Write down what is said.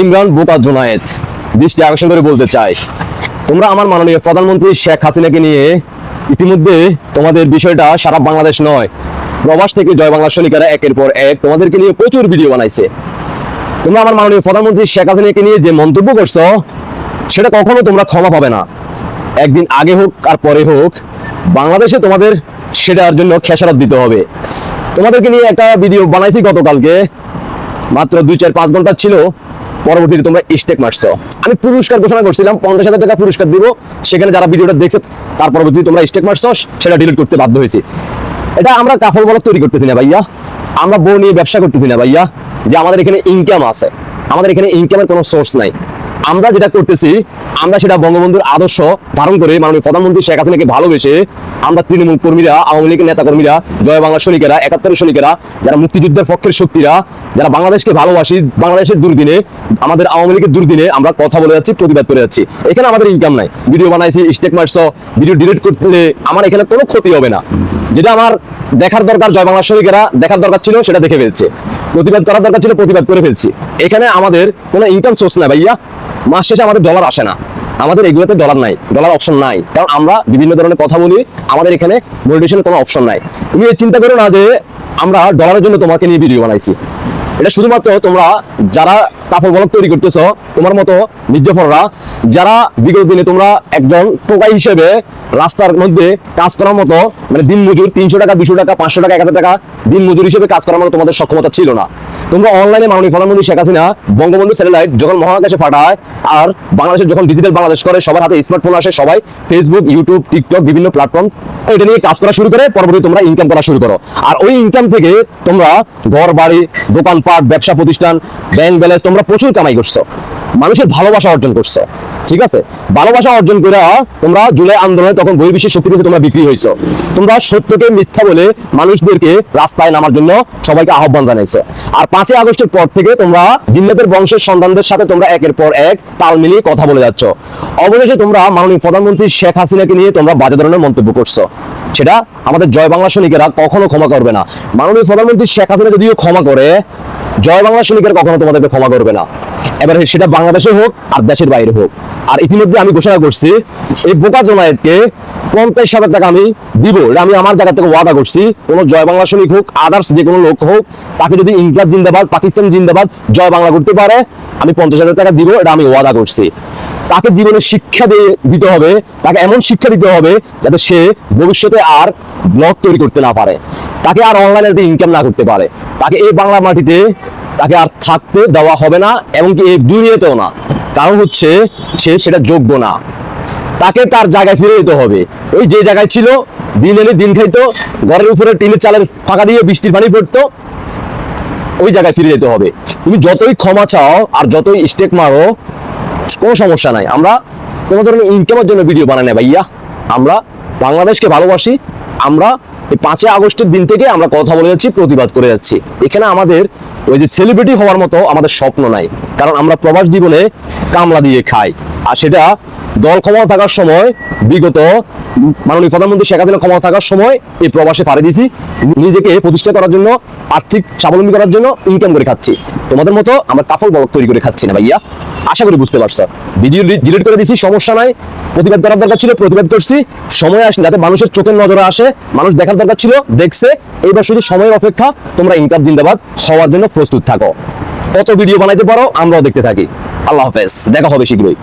ইমরান বোকা জোনায়েত দৃষ্টি আকর্ষণ করে বলতে চাই, তোমরা আমার মাননীয় প্রধানমন্ত্রী শেখ হাসিনাকে নিয়ে ইতিমধ্যে তোমাদের বিষয়টা সারা বাংলাদেশ নয়, প্রবাস থেকে জয় বাংলা সৈনিকেরা একের পর এক তোমাদেরকে নিয়ে প্রচুর ভিডিও বানাইছে। তোমরা আমার মাননীয় প্রধানমন্ত্রী শেখ হাসিনাকে নিয়ে যে মন্তব্য করছ, সেটা কখনো তোমরা ক্ষমা পাবে না। একদিন আগে হোক আর পরে হোক, বাংলাদেশে তোমাদের সেটার জন্য খেসারত দিতে হবে। তোমাদেরকে নিয়ে একটা ভিডিও বানাইছি গতকালকে, মাত্র দুই চার পাঁচ ঘণ্টা ছিল পরবর্তীতে তোমরা স্টেক মারছো। আমি পুরস্কার ঘোষণা করছিলাম, পঞ্চাশ হাজার টাকা পুরস্কার দিব। সেখানে যারা ভিডিওটা দেখছে, তার পরবর্তীতে তোমরা স্টেক মারছো, সেটা ডিলিট করতে বাধ্য হয়েছি। এটা আমরা কাফল বলার তৈরি করতেছি না ভাইয়া। আমরা বউ নিয়ে ব্যবসা করতেছি না ভাইয়া। যে আমাদের এখানে ইনকাম আছে। আমাদের এখানে ইনকামের কোনো সোর্স নাই। আমরা যেটা করতেছি, আমরা সেটা বঙ্গবন্ধুর আদর্শ ধারণ করে মাননীয় প্রধানমন্ত্রী শেখ হাসিনাকে ভালোবেসে আমরা তৃণমূল কর্মীরা, আওয়ামী লীগের নেতা কর্মীরা জয় বাংলা সৈনিকেরা, একাত্তরের সৈনিকেরা, যারা মুক্তিযুদ্ধের পক্ষের শক্তিরা, যারা বাংলাদেশকে ভালোবাসি, বাংলাদেশের দুর্দিনে, আমাদের আওয়ামী লীগের দুর্দিনে আমরা কথা বলে যাচ্ছি, প্রতিবাদ করে যাচ্ছি। এখানে আমাদের ইনকাম নাই। ভিডিও বানাইছি স্টেক মারছো ভিডিও ডিলিট করলে আমার এখানে কোনো ক্ষতি হবে না। যেটা আমার দেখার দরকার, জয় বাংলা সৈনিকেরা দেখার দরকার ছিল, সেটা দেখে ফেলছে। প্রতিবাদ করার দরকার ছিল, প্রতিবাদ করে ফেলছি। এখানে আমাদের কোনো ইনকাম সোর্স নাই ভাইয়া। মাস শেষে আমাদের ডলার আসে না। আমাদের এগুলোতে ডলার নাই ডলার অপশন নাই। কারণ আমরা বিভিন্ন ধরনের কথা বলি, আমাদের এখানে মনিটেশনের কোনো অপশন নাই। তুমি চিন্তা করো না যে আমরা ডলারের জন্য তোমাকে নিয়ে ভিডিও বানাইছি। এটা শুধুমাত্র তোমরা যারা কাপড় বলক তৈরি করতেছ, তোমার মতো মির্জাফররা যারা বিগত দিনে তোমরা একজন টোকাই হিসেবে রাস্তার মধ্যে কাজ করার মতো মানে দিন মজুর তিনশো টাকা দুশো টাকা, পাঁচশো টাকা এক হাজার টাকা দিন মজুর হিসেবে কাজ করার মতো তোমাদের সক্ষমতা ছিল না। তোমরা অনলাইনে মাননীয় প্রধানমন্ত্রী শেখ হাসিনা, বঙ্গবন্ধু স্যাটেলাইট যখন মহাকাশে পাঠায়, আর বাংলাদেশের যখন ডিজিটাল বাংলাদেশ করে, সবার হাতে স্মার্টফোন আসে, সবাই ফেসবুক ইউটিউব টিকটক বিভিন্ন প্ল্যাটফর্ম এটা নিয়ে কাজ করা শুরু করে, পরবর্তী তোমরা ইনকাম করা শুরু করো। আর ওই ইনকাম থেকে তোমরা ঘর, বাড়ি, দোকানপাট, ব্যবসা প্রতিষ্ঠান ব্যাংক ব্যালেন্স তোমরা প্রচুর কামাই করছ। মানুষের ভালোবাসা অর্জন করছ। ঠিক আছে? ভালোবাসা অর্জন করে তোমরা জুলাই আন্দোলনে তখন বহির্বিশ্বের শক্তি থেকে তোমরা বিক্রি হয়েছো। তোমরা সত্যকে মিথ্যা বলে মানুষদেরকে রাস্তায় নামার জন্য সবাইকে আহ্বান জানাইছো। আর পাঁচই আগস্টের পর থেকে তোমরা জিল্লাদের বংশের সন্তানদের সাথে তোমরা একের পর এক তাল মিলিয়ে কথা বলে যাচ্ছ। অবশেষে তোমরা মাননীয় প্রধানমন্ত্রী শেখ হাসিনাকে নিয়ে তোমরা বাজে ধরনের মন্তব্য করছ। সেটা আমাদের জয় বাংলা সৈনিকেরা কখনো ক্ষমা করবে না। মাননীয় প্রধানমন্ত্রী শেখ হাসিনা যদিও ক্ষমা করে, জয় বাংলা সৈনিকের কখনো তোমাদেরকে ক্ষমা করবে না। এবার সেটা বাংলাদেশে হোক আর দেশের বাইরে হোক। আর ইতিমধ্যে আমি ঘোষণা করছি, এই বোকা জমায়েতকে পঞ্চাশ হাজার টাকা আমি দিব। এটা আমি আমার জায়গা থেকে ওয়াদা করছি। কোন জয় বাংলা সৈনিক হোক আদার্স যে কোনো লোক হোক, তাকে যদি ইংলাদ জিন্দাবাদ, পাকিস্তান জিন্দাবাদ, জয় বাংলা করতে পারে, আমি পঞ্চাশ হাজার টাকা দিব, এটা আমি ওয়াদা করছি। তাকে জীবনে শিক্ষা দিতে হবে, তাকে এমন শিক্ষা দিতে হবে যাতে সে ভবিষ্যতে আর ব্লগ তৈরি করতে না পারে। তাকে আর অনলাইনে ইনকাম না করতে পারে। তাকে এই বাংলা মাটিতে তাকে আর থাকতে দেওয়া হবে না, এমনকি এই দুনিয়াতেও না। কারণ হচ্ছে, সে সেটা যোগ্য না। তাকে তার জায়গায় ফিরে যেতে হবে। ওই যে জায়গায় ছিল, দিন এনে দিন খাইতো, ঘরের উপরে টিনের চালের ফাঁকা দিয়ে বৃষ্টির পানি পড়তো, ওই জায়গায় ফিরে যেতে হবে। তুমি যতই ক্ষমা চাও আর যতই স্টেক মারো, কোনো সমস্যা নাই। আমরা কোনো ধরনের ইনকামের জন্য ভিডিও বানাই না ভাইয়া। আমরা বাংলাদেশকে ভালোবাসি। আমরা এই পাঁচই আগস্টের দিন থেকে আমরা কথা বলে যাচ্ছি, প্রতিবাদ করে যাচ্ছি। এখানে আমাদের ওই যে সেলিব্রিটি হওয়ার মতো আমাদের স্বপ্ন নাই। কারণ আমরা প্রবাস জীবনে কামলা দিয়ে খাই। আর সেটা দল ক্ষমতা থাকার সময় বিগত মাননীয় প্রধানমন্ত্রী শেখ হাসিনা ক্ষমতা থাকার সময় এই প্রবাসে পাড়ি দিয়েছি। নিজেকে প্রতিষ্ঠা করার জন্য, আর্থিক স্বাবলম্বী করার জন্য ইনকাম করে খাচ্ছি। তোমাদের মতো আমরা কাফল বলক তৈরি করে খাচ্ছি না ভাইয়া। আশা করি বুঝতে পারছ। ভিডিও ডিলিট করে দিছি সমস্যা নাই। প্রতিবাদ করার দরকার ছিল, প্রতিবাদ করছি। সময় আসলে যাতে মানুষের চোখের নজরে আসে। মানুষ দেখার দরকার ছিল, দেখছে। এইবার শুধু সময়ের অপেক্ষা, তোমরা ইনকাম জিন্দাবাদ, হওয়ার জন্য প্রস্তুত থাকো। কত ভিডিও বানাইতে পারো, আমরাও দেখতে থাকি। আল্লাহ হাফেজ, দেখা হবে শীঘ্রই।